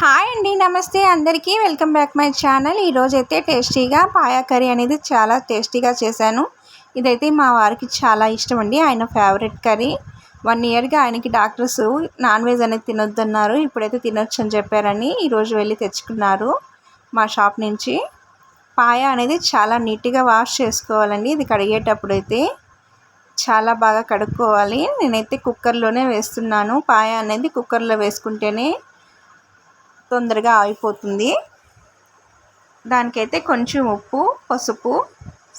Hi అండి నమస్తే అందరికీ. Welcome back my channel. ఈరోజు అయితే టేస్టీగా పాయా కర్రీ అనేది చాలా టేస్టీగా చేశాను. ఇదైతే మా వారికి చాలా ఇష్టం అండి ఆయన ఫేవరెట్ కర్రీ. వన్ ఇయర్గా ఆయనకి డాక్టర్స్ నాన్ వెజ్ అనేది తినొద్దన్నారు. ఇప్పుడైతే తినొచ్చు అని చెప్పారని ఈరోజు వెళ్ళి తెచ్చుకున్నారు మా షాప్ నుంచి. పాయ అనేది చాలా నీట్గా వాష్ చేసుకోవాలండి. ఇది కడిగేటప్పుడు అయితే చాలా బాగా కడుక్కోవాలి. నేనైతే కుక్కర్లోనే వేస్తున్నాను. పాయ అనేది కుక్కర్లో వేసుకుంటేనే తొందరగా ఆగిపోతుంది దానికైతే కొంచెం ఉప్పు పసుపు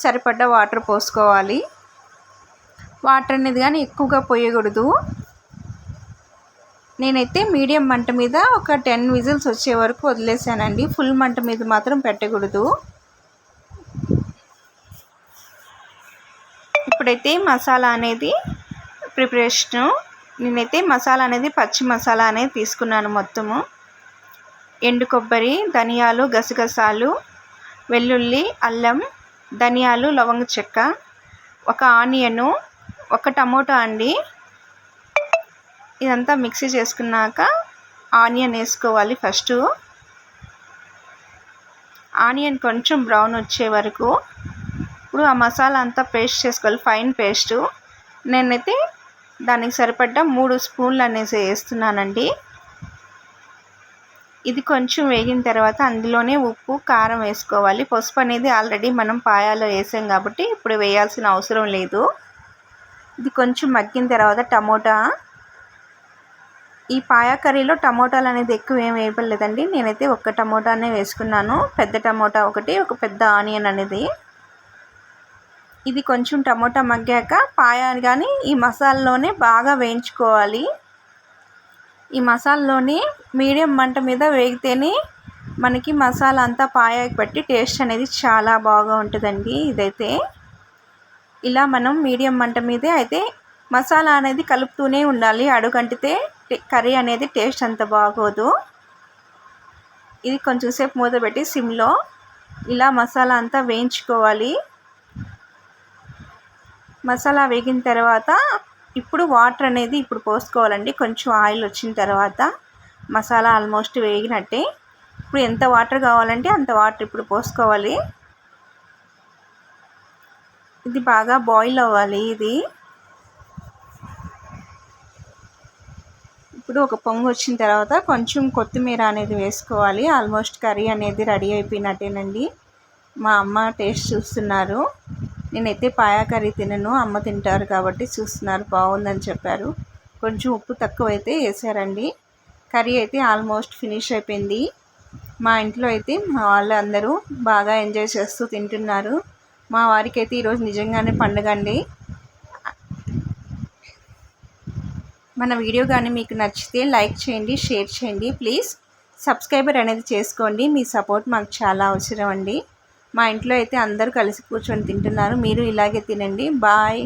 సరిపడ్డ వాటర్ పోసుకోవాలి. వాటర్ అనేది కానీ ఎక్కువగా పోయకూడదు. నేనైతే మీడియం మంట మీద ఒక టెన్ విజిల్స్ వచ్చే వరకు వదిలేసానండి. ఫుల్ మంట మీద మాత్రం పెట్టకూడదు. ఇప్పుడైతే మసాలా అనేది ప్రిపరేషను. నేనైతే మసాలా అనేది పచ్చి మసాలా అనేది తీసుకున్నాను మొత్తము. ఎండు కొబ్బరి ధనియాలు గసగసాలు వెల్లుల్లి అల్లం ధనియాలు లవంగ చెక్క ఒక ఆనియను ఒక టమోటా అండి. ఇదంతా మిక్సీ చేసుకున్నాక ఆనియన్ వేసుకోవాలి ఫస్ట్. ఆనియన్ కొంచెం బ్రౌన్ వచ్చే వరకు ఇప్పుడు ఆ మసాలా అంతా పేస్ట్ చేసుకోవాలి ఫైన్ పేస్టు. నేనైతే దానికి సరిపడ్డ మూడు స్పూన్లు అనేసి వేస్తున్నానండి. ఇది కొంచెం వేగిన తర్వాత అందులోనే ఉప్పు కారం వేసుకోవాలి. పసుపు అనేది ఆల్రెడీ మనం పాయాలో వేసాం కాబట్టి ఇప్పుడు వేయాల్సిన అవసరం లేదు. ఇది కొంచెం మగ్గిన తర్వాత టమోటా. ఈ పాయా కర్రీలో టమోటాలు అనేది ఎక్కువ ఏం వేయలేదండి నేనైతే ఒక్క టమోటానే వేసుకున్నాను. పెద్ద టమోటా ఒకటి ఒక పెద్ద ఆనియన్ అనేది. ఇది కొంచెం టమోటా మగ్గాక పాయా కానీ ఈ మసాలాలోనే బాగా వేయించుకోవాలి. ఈ మసాలాలోని మీడియం మంట మీద వేగితేనే మనకి మసాలా అంతా పాయకి పట్టి టేస్ట్ అనేది చాలా బాగా ఉంటుందండి ఇదైతే. ఇలా మనం మీడియం మంట మీదే అయితే మసాలా అనేది కలుపుతూనే ఉండాలి. అడుగంటితే కర్రీ అనేది టేస్ట్ అంత బాగోదు. ఇది కొంచెం సేపు మూత పెట్టి సిమ్లో ఇలా మసాలా అంతా వేయించుకోవాలి. మసాలా వేగిన తర్వాత ఇప్పుడు వాటర్ అనేది ఇప్పుడు పోసుకోవాలండి. కొంచెం ఆయిల్ వచ్చిన తర్వాత మసాలా ఆల్మోస్ట్ వేగినట్టే. ఇప్పుడు ఎంత వాటర్ కావాలంటే అంత వాటర్ ఇప్పుడు పోసుకోవాలి. ఇది బాగా బాయిల్ అవ్వాలి ఇది. ఇప్పుడు ఒక పొంగు వచ్చిన తర్వాత కొంచెం కొత్తిమీర అనేది వేసుకోవాలి. ఆల్మోస్ట్ కర్రీ అనేది రెడీ అయిపోయినట్టేనండి. మా అమ్మ టేస్ట్ చూస్తున్నారు. నేనైతే పాయా కర్రీ తినను అమ్మ తింటారు కాబట్టి చూస్తున్నారు బాగుందని చెప్పారు. కొంచెం ఉప్పు తక్కువ అయితే వేసారండి. కర్రీ అయితే ఆల్మోస్ట్ ఫినిష్ అయిపోయింది. మా ఇంట్లో అయితే మా వాళ్ళందరూ బాగా ఎంజాయ్ చేస్తూ తింటున్నారు. మా వారికి అయితే ఈరోజు నిజంగానే పండుగ అండి. మన వీడియో కానీ మీకు నచ్చితే లైక్ చేయండి షేర్ చేయండి. ప్లీజ్ సబ్స్క్రైబర్ అనేది చేసుకోండి. మీ సపోర్ట్ మాకు చాలా అవసరం అండి. మా ఇంట్లో అయితే అందరూ కలిసి కూర్చొని తింటున్నారు. మీరు ఇలాగే తినండి. బాయ్.